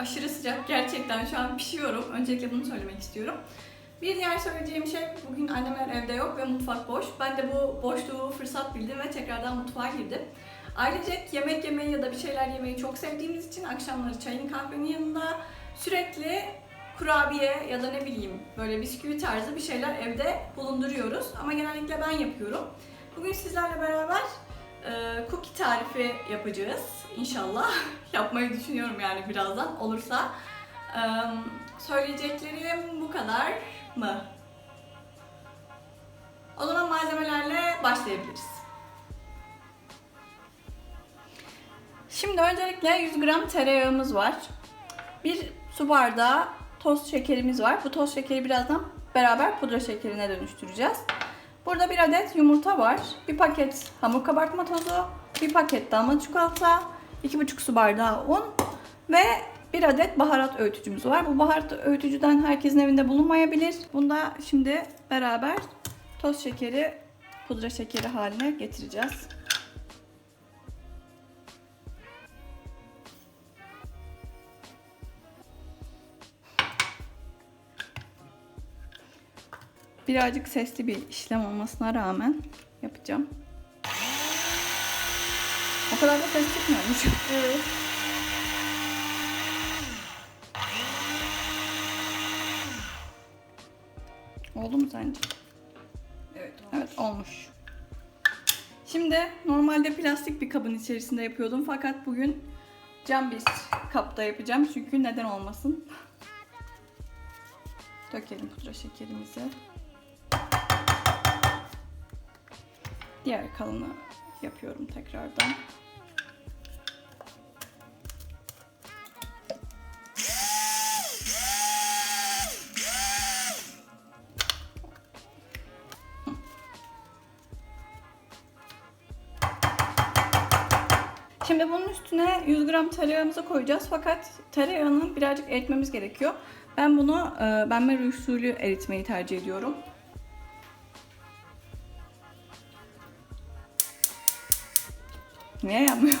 aşırı sıcak gerçekten şu an pişiyorum. Öncelikle bunu söylemek istiyorum. Bir diğer söyleyeceğim şey bugün annemler evde yok ve mutfak boş. Ben de bu boşluğu fırsat bildim ve tekrardan mutfağa girdim. Ayrıca yemek yemeyi ya da bir şeyler yemeyi çok sevdiğimiz için akşamları çayın kahvenin yanında sürekli kurabiye ya da ne bileyim böyle bisküvi tarzı bir şeyler evde bulunduruyoruz. Ama genellikle ben yapıyorum. Bugün sizlerle beraber e, cookie tarifi yapacağız inşallah. Yapmayı düşünüyorum yani birazdan olursa. Söyleyeceklerim bu kadar mı? O zaman malzemelerle başlayabiliriz. Şimdi öncelikle 100 gram tereyağımız var. Bir su bardağı toz şekerimiz var. Bu toz şekeri birazdan beraber pudra şekerine dönüştüreceğiz. Burada bir adet yumurta var. Bir paket hamur kabartma tozu, bir paket damla çikolata, 2,5 su bardağı un ve bir adet baharat öğütücümüz var. Bu baharat öğütücüden herkesin evinde bulunmayabilir. Bunda şimdi beraber toz şekeri pudra şekeri haline getireceğiz. Birazcık sesli bir işlem olmasına rağmen yapacağım. O kadar da ses çıkmıyormuş. Evet. Oldu mu sence? Evet olmuş. Evet olmuş. Şimdi normalde plastik bir kabın içerisinde yapıyordum fakat bugün cam bir kapta yapacağım çünkü neden olmasın. Dökelim pudra şekerimizi. Diğer kalını yapıyorum tekrardan. Şimdi bunun üstüne 100 gram tereyağımızı koyacağız fakat tereyağını birazcık eritmemiz gerekiyor. Ben bunu e, benmari usulü eritmeyi tercih ediyorum. Niye yanmıyor?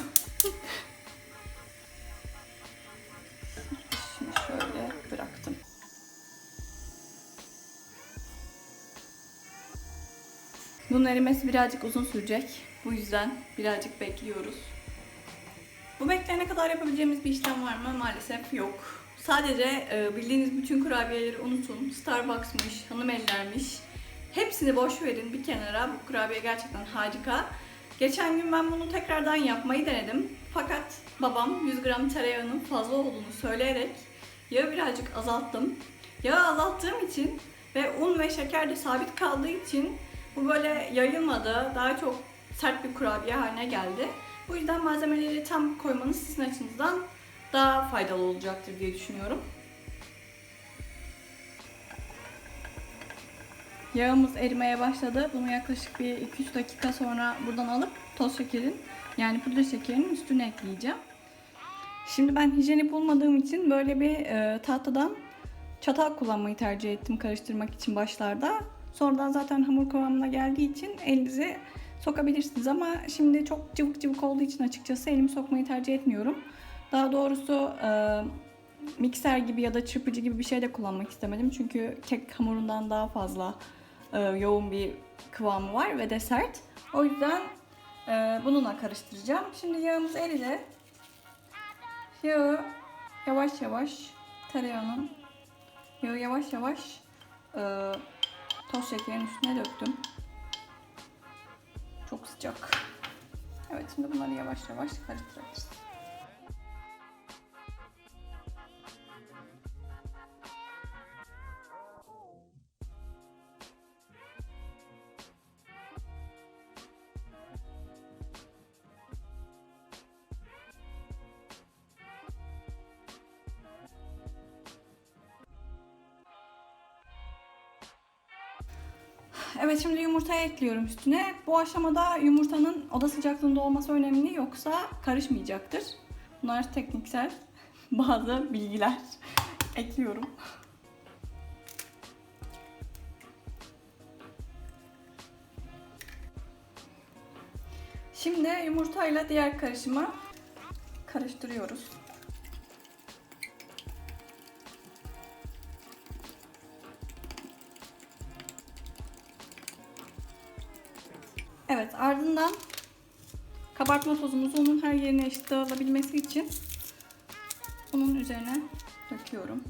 Şimdi şöyle bıraktım. Bunun erimesi birazcık uzun sürecek. Bu yüzden birazcık bekliyoruz. Bu bekleyene kadar yapabileceğimiz bir işlem var mı? Maalesef yok. Sadece e, bildiğiniz bütün kurabiyeleri unutun. Starbucks'mış, hanım ellermiş. Hepsini boş verin bir kenara. Bu kurabiye gerçekten harika. Geçen gün ben bunu tekrardan yapmayı denedim. Fakat babam 100 gram tereyağının fazla olduğunu söyleyerek yağı birazcık azalttım. Yağı azalttığım için ve un ve şeker de sabit kaldığı için bu böyle yayılmadı. Daha çok sert bir kurabiye haline geldi. Bu yüzden malzemeleri tam koymanız sizin açınızdan daha faydalı olacaktır diye düşünüyorum. Yağımız erimeye başladı. Bunu yaklaşık bir 2-3 dakika sonra buradan alıp toz şekerin yani pudra şekerinin üstüne ekleyeceğim. Şimdi ben hijyenik bulmadığım için böyle bir e, tahtadan çatal kullanmayı tercih ettim karıştırmak için başlarda. Sonradan zaten hamur kıvamına geldiği için elinizi sokabilirsiniz ama şimdi çok cıvık cıvık olduğu için açıkçası elimi sokmayı tercih etmiyorum. Daha doğrusu e, mikser gibi ya da çırpıcı gibi bir şey de kullanmak istemedim. Çünkü kek hamurundan daha fazla e, yoğun bir kıvamı var ve de sert. O yüzden e, bununla karıştıracağım. Şimdi yağımız eridi. Yağı yavaş yavaş tereyağının yağı yavaş yavaş e, toz şekerin üstüne döktüm. Çok sıcak. Evet şimdi bunları yavaş yavaş karıştırabiliriz. Evet şimdi yumurtayı ekliyorum üstüne. Bu aşamada yumurtanın oda sıcaklığında olması önemli yoksa karışmayacaktır. Bunlar tekniksel bazı bilgiler. Ekliyorum. Şimdi yumurtayla diğer karışımı karıştırıyoruz. Ardından kabartma tozumuzu onun her yerine eşit dağılabilmesi için bunun üzerine döküyorum.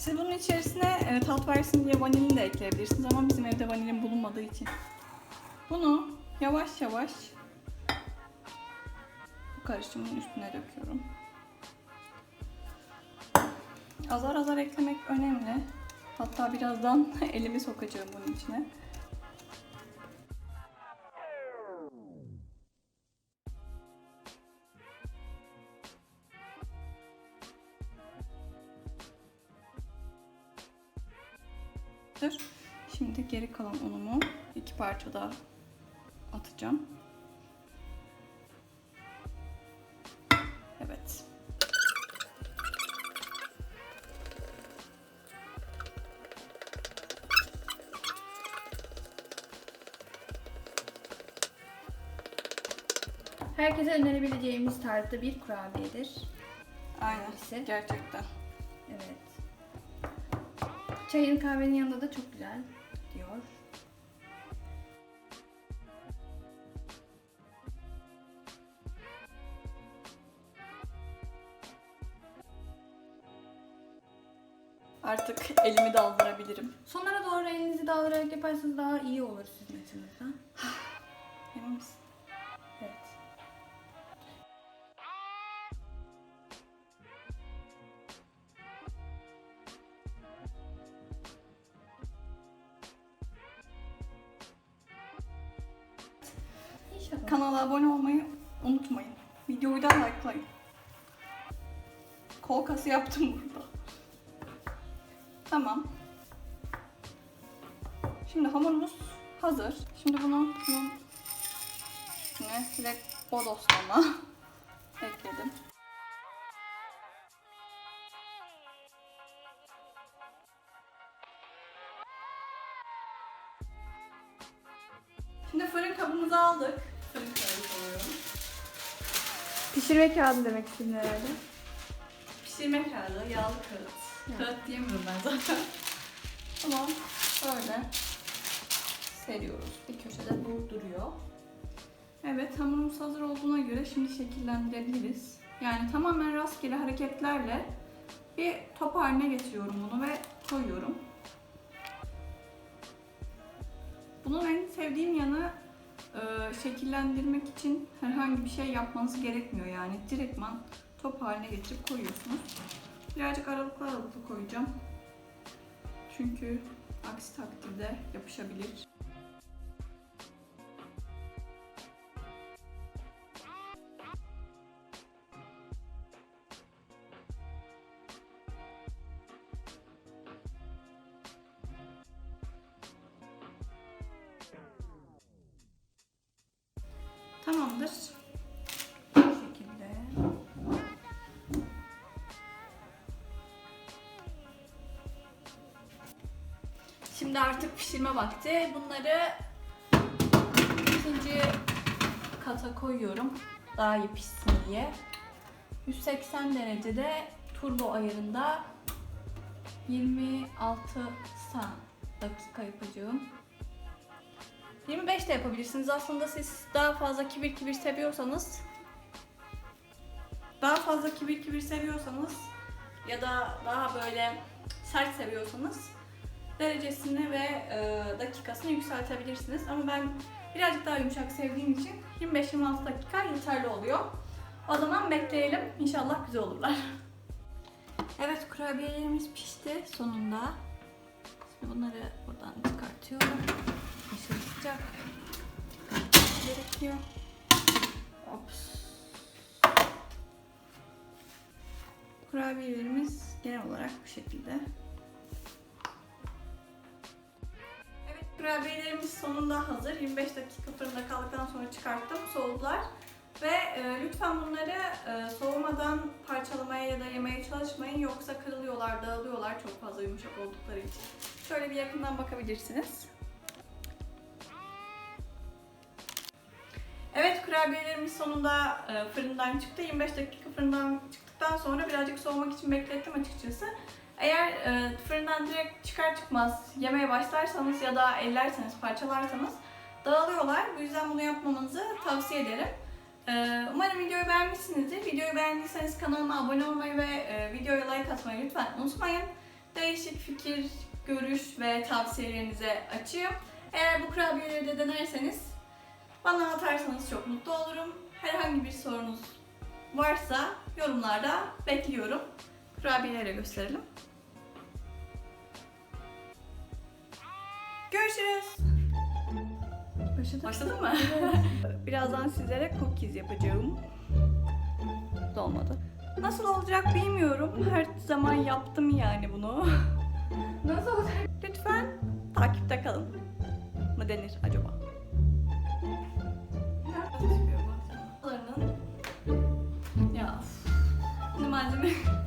Siz bunun içerisine e, tat versin diye vanilin de ekleyebilirsiniz ama bizim evde vanilin bulunmadığı için. Bunu yavaş yavaş bu karışımın üstüne döküyorum. Azar azar eklemek önemli. Hatta birazdan elimi sokacağım bunun içine. Dur. Şimdi geri kalan unumu iki parça daha atacağım. Evet. Herkese önerebileceğimiz tarzda bir kurabiyedir. Aynen. Gerçekten. Çayın kahvenin yanında da çok güzel diyor. Artık elimi daldırabilirim. Sonlara doğru elinizi daldırarak yaparsanız daha iyi olur sizin Kanala abone olmayı unutmayın. Videoyu da likelayın. Kol kası yaptım burada. Tamam. Şimdi hamurumuz hazır. Şimdi bunu bunun üstüne direkt bodoslama ekledim. Şimdi fırın kabımızı aldık. Pişirme kağıdı demek istedin herhalde. Pişirme kağıdı, yağlı kağıt. Kağıt diyemiyorum ben zaten. Tamam, böyle seriyoruz. Bir köşede bu duruyor. Evet, hamurumuz hazır olduğuna göre şimdi şekillendirebiliriz. Yani tamamen rastgele hareketlerle bir top haline getiriyorum bunu ve koyuyorum. Bunun en sevdiğim yanı şekillendirmek için herhangi bir şey yapmanız gerekmiyor yani. Direktman top haline getirip koyuyorsunuz. Birazcık aralıklı aralıklı koyacağım. Çünkü aksi takdirde yapışabilir. Tamamdır. Bu şekilde. Şimdi artık pişirme vakti. Bunları ikinci kata koyuyorum. Daha iyi pişsin diye. 180 derecede turbo ayarında 26 sa- dakika yapacağım. 25 de yapabilirsiniz. Aslında siz daha fazla kibir kibir seviyorsanız daha fazla kibir kibir seviyorsanız ya da daha böyle sert seviyorsanız derecesini ve e, dakikasını yükseltebilirsiniz. Ama ben birazcık daha yumuşak sevdiğim için 25-26 dakika yeterli oluyor. O zaman bekleyelim. İnşallah güzel olurlar. Evet kurabiyelerimiz pişti sonunda. Şimdi bunları buradan çıkartıyorum. Sıcak. Gerekiyor. Ops. Kurabiyelerimiz genel olarak bu şekilde. Evet kurabiyelerimiz sonunda hazır. 25 dakika fırında kaldıktan sonra çıkarttım. Soğudular. Ve e, lütfen bunları e, soğumadan parçalamaya ya da yemeye çalışmayın. Yoksa kırılıyorlar, dağılıyorlar çok fazla yumuşak oldukları için. Şöyle bir yakından bakabilirsiniz. Kurabiyelerimiz sonunda e, fırından çıktı. 25 dakika fırından çıktıktan sonra birazcık soğumak için beklettim açıkçası. Eğer e, fırından direkt çıkar çıkmaz yemeye başlarsanız ya da ellerseniz, parçalarsanız dağılıyorlar. Bu yüzden bunu yapmamanızı tavsiye ederim. E, umarım videoyu beğenmişsinizdir. Videoyu beğendiyseniz kanalıma abone olmayı ve videoya like atmayı lütfen unutmayın. Değişik fikir, görüş ve tavsiyelerinize açığım. Eğer bu kurabiyeleri de denerseniz bana atarsanız çok mutlu olurum. Herhangi bir sorunuz varsa yorumlarda bekliyorum. Kurabiyeleri gösterelim. Görüşürüz. Başladı. Başladın mı? Birazdan sizlere cookies yapacağım. Olmadı. Nasıl olacak bilmiyorum. Her zaman yaptım yani bunu. Nasıl olacak? Lütfen takipte kalın. Mı denir acaba? Ya. üf. Şimdi malzeme